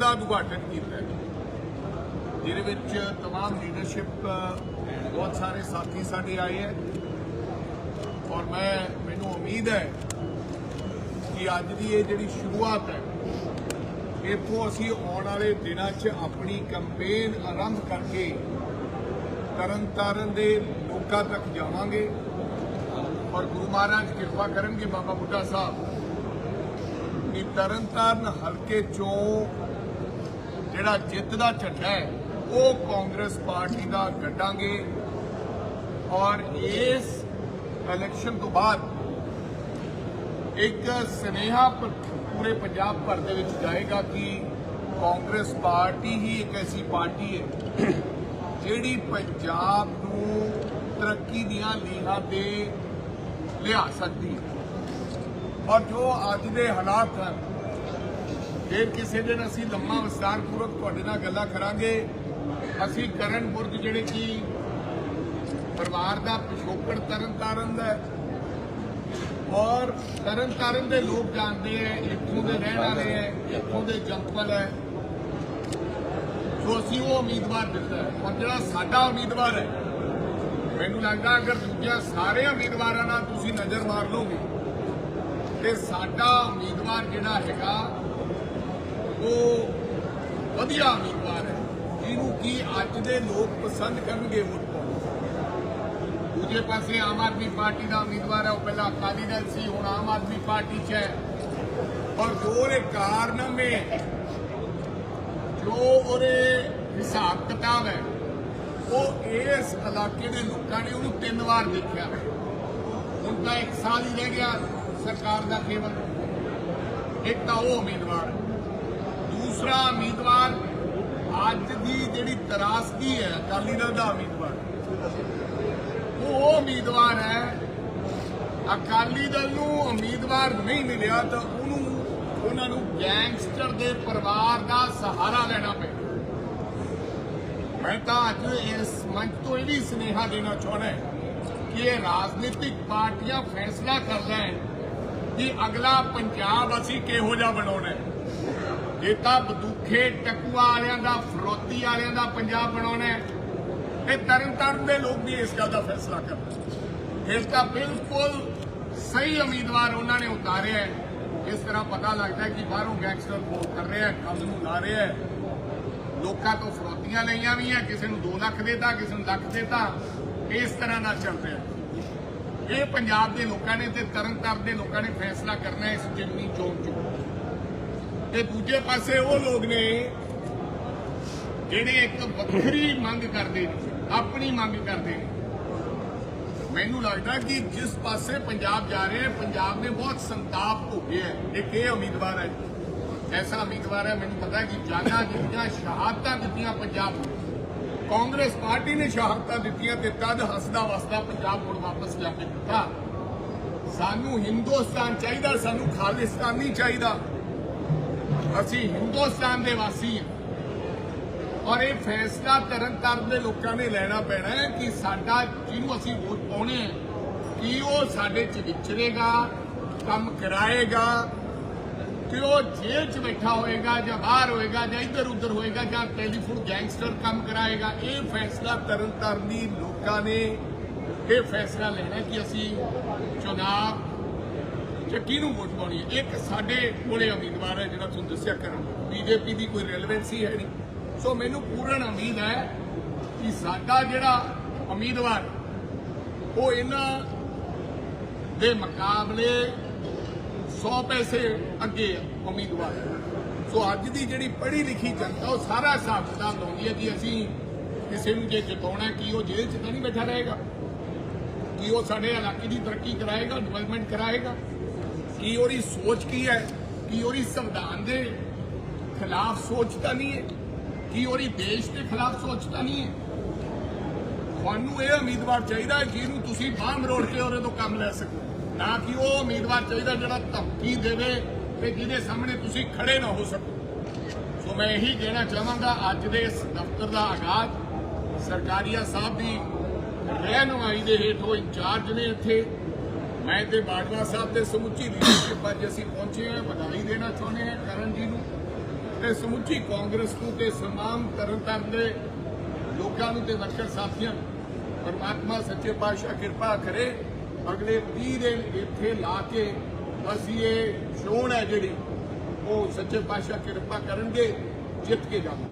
ਦਾ ਉਦਘਾਟਨ ਕੀਤਾ ਹੈ, ਜਿਹਦੇ ਵਿੱਚ तमाम ਲੀਡਰਸ਼ਿਪ ਬਹੁਤ ਸਾਰੇ ਸਾਥੀ ਸਾਡੇ ਆਏ ਹੈ ਔਰ ਮੈਂ ਮੈਨੂੰ ਉਮੀਦ ਹੈ ਕਿ ਅੱਜ ਦੀ ਇਹ ਜਿਹੜੀ ਸ਼ੁਰੂਆਤ ਹੈ ਇੱਥੋਂ ਅਸੀਂ ਆਉਣ ਵਾਲੇ ਦਿਨਾਂ 'ਚ ਆਪਣੀ ਕੈਂਪੇਨ ਆਰੰਭ ਕਰਕੇ ਤਰਨਤਾਰਨ ਦੇ ਲੋਕਾਂ ਤੱਕ ਜਾਵਾਂਗੇ ਔਰ ਗੁਰੂ ਮਹਾਰਾਜ ਕਿਰਪਾ ਕਰਨਗੇ ਬਾਬਾ ਬੁੱਢਾ ਸਾਹਿਬ ਕਿ ਤਰਨਤਾਰਨ ਹਲਕੇ ਚੋਂ ਜਿਹੜਾ ਜਿੱਤ ਦਾ ਝੰਡਾ ਹੈ, ਉਹ ਕਾਂਗਰਸ ਪਾਰਟੀ ਦਾ ਗੱਡਾਂਗੇ ਔਰ ਇਸ ਇਲੈਕਸ਼ਨ ਤੋਂ ਬਾਅਦ ਇੱਕ ਸਨੇਹਾ ਪੂਰੇ ਪੰਜਾਬ ਭਰ ਦੇ ਵਿੱਚ ਜਾਏਗਾ ਕਿ ਕਾਂਗਰਸ ਪਾਰਟੀ ਹੀ ਇੱਕ ਐਸੀ ਪਾਰਟੀ ਹੈ, ਜਿਹੜੀ ਪੰਜਾਬ ਨੂੰ ਤਰੱਕੀ ਦੀਆਂ ਲੀਹਾਂ ਤੇ ਲਿਆ ਸਕਦੀ ਹੈ। ਔਰ ਜੋ ਅੱਜ ਦੇ ਹਾਲਾਤ ਹਨ ਫਿਰ ਕਿਸੇ ਦਿਨ ਅਸੀਂ ਲੰਮਾ ਵਿਸਤਾਰਪੂਰਵਕ ਤੁਹਾਡੇ ਨਾਲ ਗੱਲਾਂ ਕਰਾਂਗੇ। ਅਸੀਂ ਕਰਨ ਬੁਰਜ ਜਿਹੜੇ ਕਿ ਪਰਿਵਾਰ ਦਾ ਪਿਛੋਕੜ ਤਰਨਤਾਰਨ ਦਾ ਔਰ ਤਰਨ ਤਾਰਨ ਦੇ ਲੋਕ ਜਾਣਦੇ ਹੈ, ਇੱਥੋਂ ਦੇ ਰਹਿਣ ਵਾਲੇ ਹੈ, ਇੱਥੋਂ ਦੇ ਜੰਪਲ ਹੈ। ਸੋ ਅਸੀਂ ਉਹ ਉਮੀਦਵਾਰ ਦਿੱਤਾ ਔਰ ਜਿਹੜਾ ਸਾਡਾ ਉਮੀਦਵਾਰ ਹੈ, ਮੈਨੂੰ ਲੱਗਦਾ ਅਗਰ ਦੂਜਿਆਂ ਸਾਰੇ ਉਮੀਦਵਾਰਾਂ ਨਾਲ ਤੁਸੀਂ ਨਜ਼ਰ ਮਾਰ ਲਓਗੇ ਤੇ ਸਾਡਾ ਉਮੀਦਵਾਰ ਜਿਹੜਾ ਹੈਗਾ ਵਧੀਆ ਉਮੀਦਵਾਰ ਹੈ। ਜਿਹਨੂੰ ਕੀ ਅੱਜ ਦੇ ਲੋਕ ਪਸੰਦ ਕਰਨਗੇ ਵੋਟ ਪਾਉਣ। ਦੂਜੇ ਪਾਸੇ ਆਮ ਆਦਮੀ ਪਾਰਟੀ ਦਾ ਉਮੀਦਵਾਰ ਹੈ, ਉਹ ਪਹਿਲਾਂ ਅਕਾਲੀ ਦਲ ਸੀ, ਹੁਣ ਆਮ ਆਦਮੀ ਪਾਰਟੀ 'ਚ ਹੈ। ਔਰ ਜੋ ਉਹਦੇ ਕਾਰਨਾਮੇ ਜੋ ਉਹਦੇ ਹਿਸਾਬ ਕਿਤਾਬ ਹੈ, ਉਹ ਇਸ ਇਲਾਕੇ ਦੇ ਲੋਕਾਂ ਨੇ ਉਹਨੂੰ ਤਿੰਨ ਵਾਰ ਦੇਖਿਆ। ਹੁਣ ਤਾਂ ਇੱਕ ਸਾਲ ਹੀ ਰਹਿ ਗਿਆ ਸਰਕਾਰ ਦਾ ਕੇਵਲ ਇੱਕ ਤਾਂ ਉਹ ਉਮੀਦਵਾਰ ਦੂਸਰਾ ਉਮੀਦਵਾਰ ਅੱਜ ਦੀ ਜਿਹੜੀ ਤਰਾਸਦੀ ਹੈ, ਅਕਾਲੀ ਦਲ ਦਾ ਉਮੀਦਵਾਰ। ਉਹ ਉਮੀਦਵਾਰ ਹੈ, ਅਕਾਲੀ ਦਲ ਨੂੰ ਉਮੀਦਵਾਰ ਨਹੀਂ ਮਿਲਿਆ ਤਾਂ ਉਹਨੂੰ, ਉਹਨਾਂ ਨੂੰ ਗੈਂਗਸਟਰ ਦੇ ਪਰਿਵਾਰ ਦਾ ਸਹਾਰਾ ਲੈਣਾ ਪਿਆ ਮੈਂ ਤਾਂ ਅੱਜ ਇਸ ਮੰਚ ਤੋਂ ਇਹ ਵੀ ਸੁਨੇਹਾ ਦੇਣਾ ਚਾਹੁੰਦਾ ਕਿ ਇਹ ਰਾਜਨੀਤਿਕ ਪਾਰਟੀਆਂ ਫੈਸਲਾ ਕਰਦਾ ਹੈ ਕਿ ਅਗਲਾ ਪੰਜਾਬ ਅਸੀਂ ਕਿਹੋ ਜਿਹਾ ਬਣਾਉਣਾ ਹੈ। ਇਹ ਤਾਂ ਬਦੂਖੇ ਟਕੂਆ ਵਾਲਿਆਂ ਦਾ, ਫਰੋਤੀ ਵਾਲਿਆਂ ਦਾ ਪੰਜਾਬ ਬਣਾਉਣਾ ਹੈ। ਤਰਨਤਾਰਨ ਦੇ ਲੋਕ ਵੀ ਇਸ ਗੱਲ ਦਾ ਫੈਸਲਾ ਕਰਦੇ ਇਸ ਦਾ ਬਿਲਕੁਲ ਸਹੀ ਉਮੀਦਵਾਰ ਉਹਨਾਂ ਨੇ ਉਤਾਰਿਆ ਇਸ ਤਰ੍ਹਾਂ ਪਤਾ ਲੱਗਦਾ ਕਿ ਬਾਹਰੋਂ ਗੈਂਗਸਟਰ ਵੋਟ ਕਰ ਰਿਹਾ ਕੰਮ ਨੂੰ ਲਾ ਰਿਹਾ ਲੋਕਾਂ ਤੋਂ ਫਰੋਤੀਆਂ ਲਈਆਂ ਵੀ ਹੈ, ਕਿਸੇ ਨੂੰ 2 ਲੱਖ ਦੇਤਾ, ਕਿਸੇ ਨੂੰ ਲੱਖ ਦੇਤਾ। ਇਸ ਤਰ੍ਹਾਂ ਨਾਲ ਚੱਲ ਰਿਹਾ ਇਹ ਪੰਜਾਬ ਦੇ ਲੋਕਾਂ ਨੇ ਤੇ ਤਰਨਤਾਰਨ ਦੇ ਲੋਕਾਂ ਨੇ ਫੈਸਲਾ ਕਰਨਾ ਇਸ ਜਿਮਨੀ ਚੋਣ ਚ ਤੇ ਦੂਜੇ ਪਾਸੇ ਉਹ ਲੋਕ ਨੇ ਜਿਹੜੇ ਇੱਕ ਵੱਖਰੀ ਮੰਗ ਕਰਦੇ ਨੇ, ਆਪਣੀ ਮੰਗ ਕਰਦੇ ਨੇ। ਮੈਨੂੰ ਲੱਗਦਾ ਕਿ ਜਿਸ ਪਾਸੇ ਪੰਜਾਬ ਜਾ ਰਹੇ ਹੈ, ਪੰਜਾਬ ਨੇ ਬਹੁਤ ਸੰਤਾਪ ਭੋਗਿਆ ਹੈ। ਇੱਕ ਇਹ ਉਮੀਦਵਾਰ ਹੈ? ਐਸਾ ਉਮੀਦਵਾਰ ਹੈ, ਮੈਨੂੰ ਪਤਾ ਕਿ ਜਾਨਾਂ ਦਿੱਤੀਆਂ, ਸ਼ਹਾਦਤਾਂ ਦਿੱਤੀਆਂ ਪੰਜਾਬ ਨੂੰ। ਕਾਂਗਰਸ ਪਾਰਟੀ ਨੇ ਸ਼ਹਾਦਤਾਂ ਦਿੱਤੀਆਂ ਤੇ ਤਦ ਹੱਸਦਾ ਵਸਦਾ ਪੰਜਾਬ ਮੁੜ ਵਾਪਸ ਜਾ ਕੇ ਦਿੱਤਾ। ਸਾਨੂੰ ਹਿੰਦੁਸਤਾਨ ਚਾਹੀਦਾ, ਸਾਨੂੰ ਖਾਲਿਸਤਾਨੀ ਚਾਹੀਦਾ। ਅਸੀਂ ਹਿੰਦੁਸਤਾਨ ਦੇ ਵਾਸੀ ਹਾਂ। ਔਰ ਇਹ ਫੈਸਲਾ ਤਰਨਤਾਰਨ ਦੇ ਲੋਕਾਂ ਨੇ ਲੈਣਾ ਪੈਣਾ ਹੈ ਕਿ ਸਾਡਾ ਜਿਹਨੂੰ ਅਸੀਂ ਵੋਟ ਪਾਉਣੇ ਹੈ, ਕਿ ਉਹ ਸਾਡੇ ਚ ਵਿਚਰੇਗਾ, ਕੰਮ ਕਰਾਏਗਾ, ਕਿ ਉਹ ਜੇਲ੍ਹ 'ਚ ਬੈਠਾ ਹੋਏਗਾ ਜਾਂ ਬਾਹਰ ਹੋਏਗਾ ਜਾਂ ਇੱਧਰ ਉੱਧਰ ਹੋਏਗਾ ਜਾਂ ਟੈਲੀਫੋਨ ਗੈਂਗਸਟਰ ਕੰਮ ਕਰਾਏਗਾ, ਇਹ ਫੈਸਲਾ ਤਰਨਤਾਰਨ ਦੀ ਲੋਕਾਂ ਨੇ ਇਹ ਫੈਸਲਾ ਲੈਣਾ ਕਿ ਅਸੀਂ ਚੁਣਾਵ ਚ ਕਿਹਨੂੰ ਵੋਟ ਪਾਉਣੀ ਹੈ। ਇੱਕ ਸਾਡੇ ਕੋਲੇ ਉਮੀਦਵਾਰ ਹੈ ਜਿਹੜਾ ਤੁਹਾਨੂੰ ਦੱਸਿਆ ਕਰਨ ਬੀਜੇਪੀ ਦੀ ਕੋਈ ਰੈਲੇਵੈਂਸੀ ਹੈ ਨਹੀਂ। ਸੋ ਮੈਨੂੰ ਪੂਰਨ ਉਮੀਦ ਹੈ ਕਿ ਸਾਡਾ ਜਿਹੜਾ ਉਮੀਦਵਾਰ, ਉਹ ਇਹਨਾਂ ਦੇ ਮੁਕਾਬਲੇ 100 ਪੈਸੇ ਅੱਗੇ ਹੈ। ਉਮੀਦਵਾਰ ਸੋ ਅੱਜ ਦੀ ਜਿਹੜੀ ਪੜ੍ਹੀ ਲਿਖੀ ਜਨਤਾ, ਉਹ ਸਾਰਾ ਹਿਸਾਬ ਕਿਤਾਬ ਲਾਉਂਦੀ ਹੈ ਕਿ ਅਸੀਂ ਕਿਸੇ ਨੂੰ ਜੇ ਜਿਤਾਉਣਾ ਹੈ, ਕਿ ਉਹ ਜੇਲ੍ਹ 'ਚ ਤਾਂ ਨਹੀਂ ਬੈਠਾ ਰਹੇਗਾ? ਕਿ ਉਹ ਸਾਡੇ ਇਲਾਕੇ ਦੀ ਤਰੱਕੀ ਕਰਾਏਗਾ ਡਿਵੈਲਪਮੈਂਟ ਕਰਾਏਗਾ? ਕੀ ਉਹਦੀ ਸੋਚ ਕੀ ਹੈ? ਕੀ ਉਹਦੀ ਸੰਵਿਧਾਨ ਦੇ ਖਿਲਾਫ ਸੋਚ ਤਾਂ ਨਹੀਂ ਹੈ? ਕੀ ਉਹਦੀ ਦੇਸ਼ ਦੇ ਖਿਲਾਫ ਸੋਚ ਤਾਂ ਨਹੀਂ ਹੈ? ਤੁਹਾਨੂੰ ਇਹ ਉਮੀਦਵਾਰ ਚਾਹੀਦਾ ਹੈ ਜਿਹਨੂੰ ਤੁਸੀਂ ਬਾਹਰ ਮਰੋੜ ਕੇ ਉਹਦੇ ਤੋਂ ਕੰਮ ਲੈ ਸਕੋ। ਨਾ ਕਿ ਉਹ ਉਮੀਦਵਾਰ ਚਾਹੀਦਾ ਜਿਹੜਾ ਧਮਕੀ ਦੇਵੇ ਤੇ ਜਿਹਦੇ ਸਾਹਮਣੇ ਤੁਸੀਂ ਖੜੇ ਨਾ ਹੋ ਸਕੋ। ਸੋ ਮੈਂ ਇਹੀ ਕਹਿਣਾ ਚਾਹਾਂਗਾ, ਅੱਜ ਦੇ ਇਸ ਦਫ਼ਤਰ ਦਾ ਆਗਾਜ਼ ਸਰਕਾਰੀਆ ਸਾਹਿਬ ਦੀ ਰਹਿਨੁਮਾਈ ਦੇ ਹੇਠ ਉਹ ਇੰਚਾਰਜ ਨੇ ਇੱਥੇ ਮੈਂ ਤੇ ਬਾਜਵਾ ਸਾਹਿਬ ਦੇ ਸਮੁੱਚੀ ਲੀਡਰਸ਼ਿਪ ਅੱਜ ਅਸੀਂ ਪਹੁੰਚੇ ਹਾਂ, ਵਧਾਈ ਦੇਣਾ ਚਾਹੁੰਦੇ ਹਾਂ ਕਰਨ ਜੀ ਨੂੰ। ਤੇ ਸਮੁੱਚੀ ਕਾਂਗਰਸ ਨੂੰ ਤੇ ਸਮਾਮ ਤਰਨਤਾਰਨ ਦੇ ਲੋਕਾਂ ਨੂੰ ਤੇ ਵਰਕਰ ਸਾਥੀਆਂ ਨੂੰ ਪਰਮਾਤਮਾ ਸੱਚੇ ਪਾਤਸ਼ਾਹ ਕਿਰਪਾ ਕਰੇ। ਅਗਲੇ 20 ਦਿਨ ਇੱਥੇ ਲਾ ਕੇ ਅਸੀਂ ਇਹ ਚੋਣ ਹੈ ਜਿਹੜੀ, ਉਹ ਸੱਚੇ ਪਾਤਸ਼ਾਹ ਕਿਰਪਾ ਕਰਨਗੇ, ਜਿੱਤ ਕੇ ਜਾਵਾਂਗੇ।